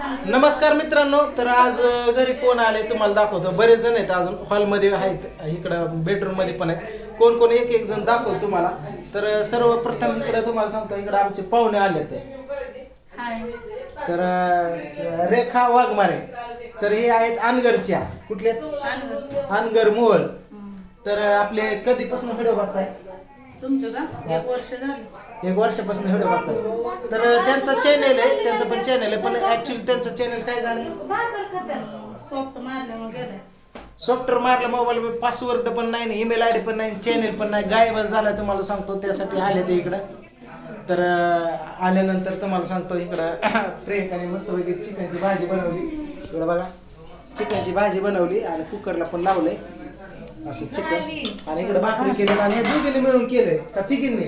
नमस्कार मित्रांनो तर आज घरी कोण आले तुम्हाला दाखवतो. बरेच जण आहेत अजून. हॉलमध्ये आहेत इकडं बेडरूममध्ये पण आहेत. कोण कोण एक एक जण दाखवतो तुम्हाला. तर सर्वप्रथम इकडे तुम्हाला सांगतो इकडे आमचे पाहुणे आले ते तर रेखा वाघमारे. तर हे आहेत अनगरच्या. कुठले अनगर मोहोळ तर आपले कधीपासून व्हिडिओ बघताय? तुमचं का? एक वर्ष झालं. एक वर्षापासून व्हिडिओ बघतात तर त्यांचं चॅनल आहे त्यांचं पण चॅनल आहे पण ऍक्च्युली त्यांचं चॅनल काय झालं? सॉफ्टवेअर मारलं मोबाईल पासवर्ड पण नाही ईमेल आय डी पण नाही चॅनेल पण नाही. गायब झाला तुम्हाला सांगतो त्यासाठी आले ते इकडं. तर आल्यानंतर तुम्हाला सांगतो इकडं प्रियंकाने मस्तपैकी चिकनची भाजी बनवली. इकडं बघा चिकनची भाजी बनवली आणि कुकरला पण लावलंय. असं चिकन आणि इकडे भाकरी केली आणि दोघींनी मिळून केलंय. का तिघींनी?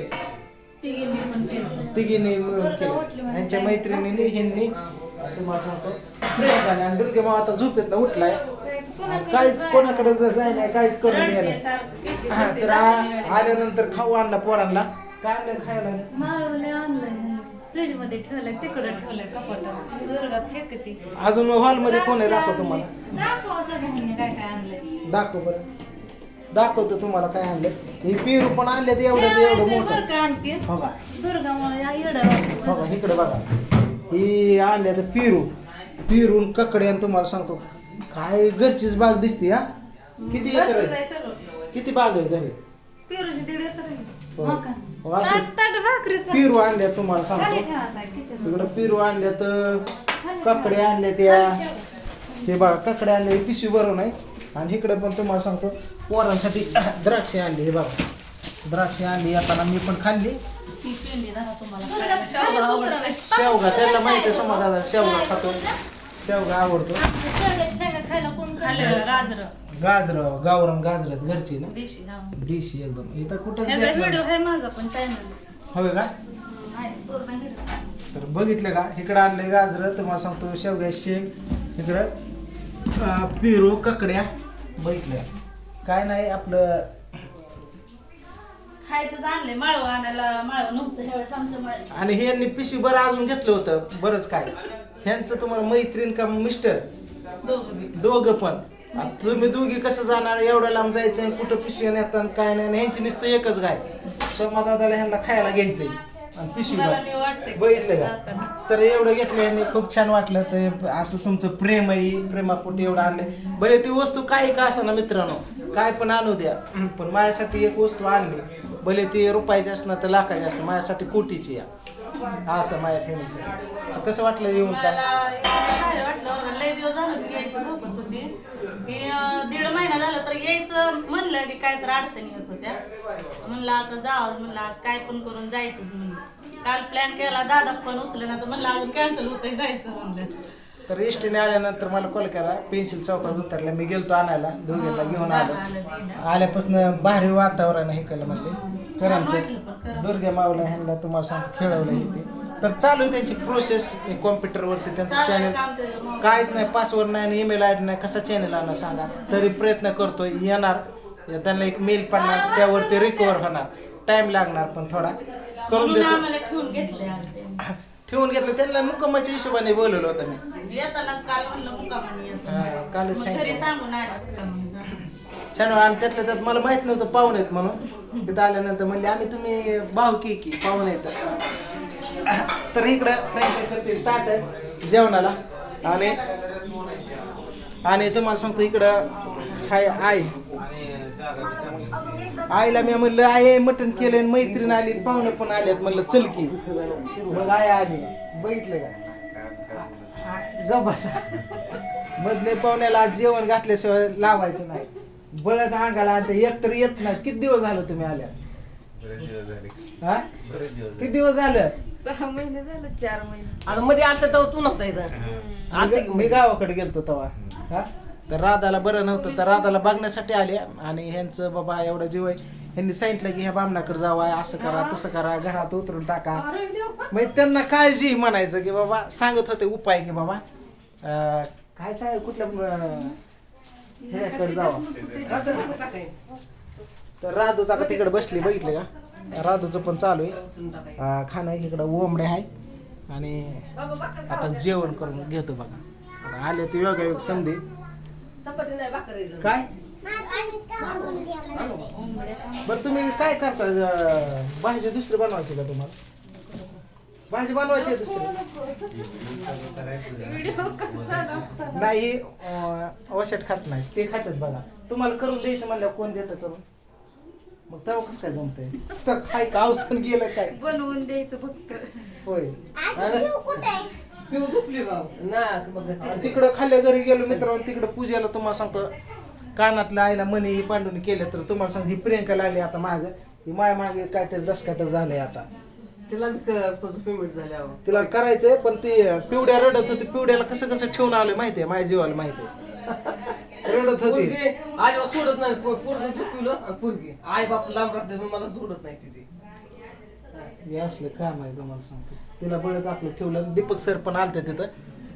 तिघींनी पण केलं तिघींनी मिळून केलं. यांच्या मैत्रिणींनी ह्यांनी तुम्हाला सांगतो. प्रियंकाने आणि दुर्गे माव आता झोपेत ना उठलाय काहीच कोणाकडे जाय नाही काहीच करून द्यायला हा, तर आल्यानंतर खाऊ आणला पोरांना. काय आणलं खायला? फ्रीजमध्ये ठेवलंय तिकडे ठेवलंय कपाटात दुर्गा फेकते. अजून हॉलमध्ये कोण आहे? दाखव तुम्हाला. दाखव सगळ्यांनी काय काय आणलंय. दाखव बरं. दाखवतो तुम्हाला काय आणलं हे पेरू पण आणले ते एवढं ते एवढं बरं मोठं का आणखी हो का? हो का? इकडे बघा. ही आणले तर पेरू पेरून ककडे आणि तुम्हाला सांगतो. काय घरचीच बाग दिसते हा? किती एकर आहे? किती बाग आहे घरी? पेरूची दीड एकर आहे. हो. हो पेरू आणल्या तुम्हाला सांगतो. तिकडं पेरू आणल्या तर काकडे आणल्या त्या हे बघा काकडे आणले पिशवी भरून आहे. आणि इकडे पण तुम्हाला सांगतो पोरांसाठी द्राक्षे आणली हे बघा. द्राक्षे आणली येताना मी पण खाल्ली. ती पेंडी तुम्हाला. शेवगा आवडतं. त्यांना माहिती आहे समाधान शेवगा खातो. शेवगा आवडतो? गाजरं. गाजर गावरान गाजर घरची ना? देशी हा. देशी एकदम. इथं कुठंच ह्याचा भेटणार व्हिडिओ नाही. आहे माझा पण चॅनल होय का. तर बघितलं का? इकडं आणले गाजर. तुम्हाला सांगतो शेवग्या शेंग. इकडं अं, पेरू ककड्या. बघितल्या. काय नाही आपलं खायचं आणलंय माळव आणायला माळव नव्हतं ह्यावेळेस आमच्या माळ आणि हे यांनी पिशवी बरं अजून घेतलं होतं बरंच काय. ह्यांचं तुम्हाला मैत्रीण का मिस्टर? दोघं. पण. आता तुम्ही दोघी कसं जाणार एवढं लांब जायचं आणि कुठं पिशवी नेतात आणि काय नाही आणि ह्यांची नुसतं एकच गाय. सोमा दादाला ह्यांना खायला घ्यायचंय. आणि पिशवी बघितलं. का? तर एवढं घेतलं यांनी खूप छान वाटलं. तर असं तुमचं प्रेम आहे प्रेमापोटी एवढं आणले बरे ती वस्तू काही का असं ना मित्रांनो? काय पण आणू द्या. पण माझ्यासाठी एक वस्तू आणली. भले ती रुपयाची असणार तर लाखाची असणार माझ्यासाठी कोटीची या. असं माझ्या फॅमिलीसाठी कसं वाटलं येऊन काय? मी होती की दीड महिना झाला तर यायचं. म्हणलं की काय तर अडचणी येत होत्या. म्हणलं आता जावं म्हणलं आज काय पण करून जायचंच म्हणलं. काल प्लॅन केला दादा पण उचलं ना तर म्हणलं अजून कॅन्सल होतंय जायचं म्हणलं. तर एसटीने आल्यानंतर मला कॉल केला पेन्सिल चौकात उतरला. मी गेलतो आणायला. दोघीला घेऊन आलो. आल्यापासून भारी वातावरण हे केलं छान वाटलं पण खरं. दुर्गा मावला ह्यांना तुम्हाला सांगतो खेळवलं हे ते. तर चालू आहे त्यांची प्रोसेस कॉम्प्युटरवरती त्यांचं चॅनल मग. काहीच नाही पासवर्ड नाही आणि ईमेल आय डी नाही. कसा चॅनल आणा सांगा. तरी प्रयत्न करतोय. येणार. त्यांना एक मेल पडणार. त्यावरती रिकवर होणार. टाइम लागणार पण थोडा. करून देतो. ठेवून घेतलं. त्यांना मुक्कामाच्या हिशोबाने बोलवलं होतं मी. हा, कालच सांगितलं. छान आणि त्यातल्या त्यात मला माहीत नव्हतं पाहुणे आहेत म्हणून. तिथं आल्यानंतर म्हणले आम्ही तुम्ही भाऊ की की पाहुणे आहेत. तर इकडं फ्रँकी ताट आहे जेवणाला. आणि आणि तुम्हाला सांगतो इकडं हाय आई आईला मी म्हणलं आई मटण केलं आणि मैत्रीण आली आणि पाहुणे पण आल्यात म्हणलं चल की. मग आई आली. बघितलं का? गबासा मधले पाहुण्याला आज जेवण घातल्याशिवाय लावायचं नाही. बळच अंगाला आणि ते एक तर येत नाही किती दिवस झालं तुम्ही आल्या हा? किती दिवस झालं? सहा महिने झालं चार महिने. आता मध्ये आता तेव्हा तू नव्हता इथं. आता मी- गावाकडे गेलतो तेव्हा. हा? तर राधाला बरं नव्हतं तर राधाला बघण्यासाठी आले. आणि ह्यांचं बाबा एवढा जीव आहे. ह्यांनी सांगितलं की ह्या बामणाकडे जावा असं करा तसं करा घरात उतरून टाका. मग त्यांना काळजी म्हणायचं की बाबा सांगत होते उपाय की बाबा अं, काय सांग कुठल्या अं, ह्याकडे जावा. तर राधू आता तिकडे बसली बघितले का? राधूचं पण चालू आहे. खाणं इकडं ओंबडे आहे. आणि आता जेवण करून घेतो बघा. आता आले ते योगायोग संधी. काय? बरं तुम्ही काय करता? भाजी दुसरी बनवायची का तुम्हाला? भाजी बनवायची आहे दुसरी? नाही वशाट खात नाही. ते खातात बघा. तुम्हाला करून द्यायचं म्हणलं कोण देतं करून? मग तेव्हा कसं काय जमतंय? तर काय का अवसान गेलं काय? बनवून द्यायचं फक्त. होय. पिऊ झोपली भाऊ. ना ते. तिकडं खाल्ल्या घरी गेलो मित्रांनो तिकडं पूजेला तुम्हाला सांगतो कानातल्या आईला मनी ही पांडून केलं तर तुम्हाला सांगतो ही प्रियंका लागली आता माग. ही माय मागे काहीतरी दसकाट झालंय आता. तिला बी कर तुझं पेमेंट झाल्यावर तिला करायचंय पण ती पिवड्या रडत होती. पिवड्याला कसं कसं ठेवून आलोय माहितीये माझ्या जीवाला माहितीये. रडत होती. पोरगी आईला सोडत नाही. पोरग झोपलं आणि पोरगी. आई बाप लांब राहते म्हणून मला सोडत नाही तिथे. हे असलं काम आहे तुम्हाला सांगतो. तिला बळच आपलं ठेवलं. दीपक सर पण आलते तिथं.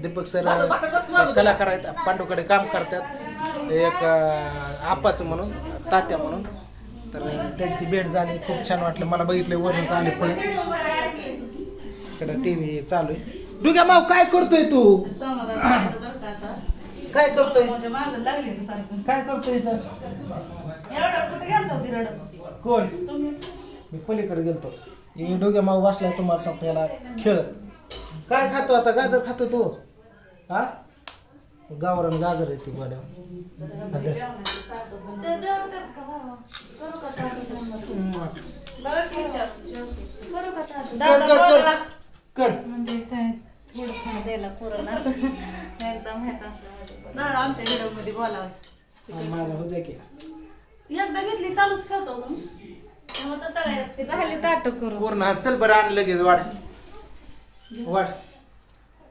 दीपक सर माझं बाकड कसं मागं होतं? कलाकार आहेत. पांडूकडे काम करतात. एक अं, आपाचं म्हणून तात्या म्हणून. तर त्यांची भेट झाली. खूप छान वाटलं. मला बघितलं वरूनच आले पळत इकडं टी व्ही चालू आहे. डुग्या माव काय करतोय तू समाधान झालं बरं का आता. काय करतोय? माझ्या मागं लागले ना सारखं. काय करतोय इथं? एवढा कुठे गेलता होती रडत होती? कोण? तुम्ही? मी पलीकडे गेलतो. हे डोग्या माऊ बसलाय तुम्हाला सांगतो याला. खेळ. काय खातो आता? गाजर खातो तू. हा? गावरान गाजर आहे ती गोड्या. का बाबा? करू का चालू? बघा की विचार. करू का चालू? कर. कर कर. कर म्हणजे काय थोडं थोडं द्यायला पुरण असं. एकदम माहीत आमच्या घरामध्ये बोलावं. माझा हो की. एकदा घेतली चालूच ठेवतो तुम्ही त्यामुळे तर सगळ्यात ते झाली ताट करू पूर्ण चल बरं आण लगेच वाढ. वाढ.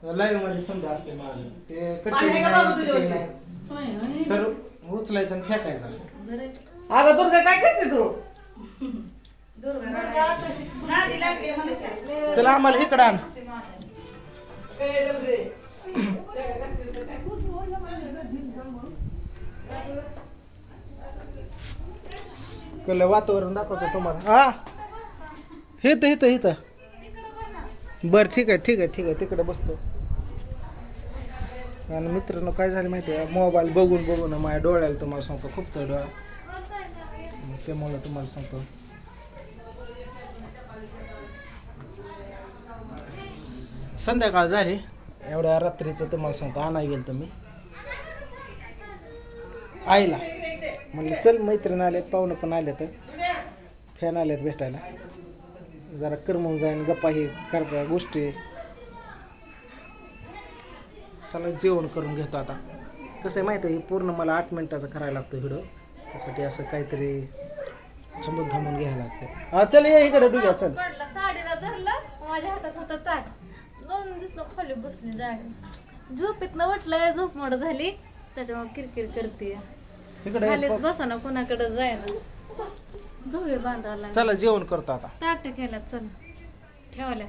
लाईव्हमध्ये समजा असते माझं. ते पाणी आहे का बाबा तुझ्यापाशी? होय, होय. सर उचलायचं आणि फेकायचं. बरं. अगं दुर्गा काय करते तू? नादी लागली. चला आम्हाला इकडं आण. कल वातावरण दाखवतो तुम्हाला. हा? हिथं हिथं हिथं. बरं ठीक आहे ठीक आहे ठीक आहे तिकडे बसतो. आणि मित्रांनो काय झालं माहिती आहे मोबाईल बघून बघून माझ्या डोळ्याला तुम्हाला सांगतो खूप तर डोळा ते मला तुम्हाला सांगतो. संध्याकाळ झाली. एवढ्या रात्रीचं तुम्हाला सांगतो आणाय गेलं तुम्ही आईला. म्हणलं चल मैत्रीण आलेत पाहुणं पण आले तर फॅन आलेत भेटायला. जरा करमून जाईन गप्पा ही करता गोष्टी. चला जेवण करून घेतो आता. कसं आहे माहिती आहे पूर्ण मला आठ मिनिटाचा करायला लागतो व्हिडिओ त्यासाठी असं काहीतरी थांबून थांबून घ्यायला लागतं. हा चल ये इकडे डुग्या चल. पडला साडीला धरलं माझ्या हातात होता ताट. दोन दिवस खाली बसली झोप मोड झाली. त्याच्यामुळे किरकिर करते इकडे खालीच बसा ना कोणाकडे झोळे बांधायला. चला जेवण करतो आता. ताट केला चल. ठेवल्या.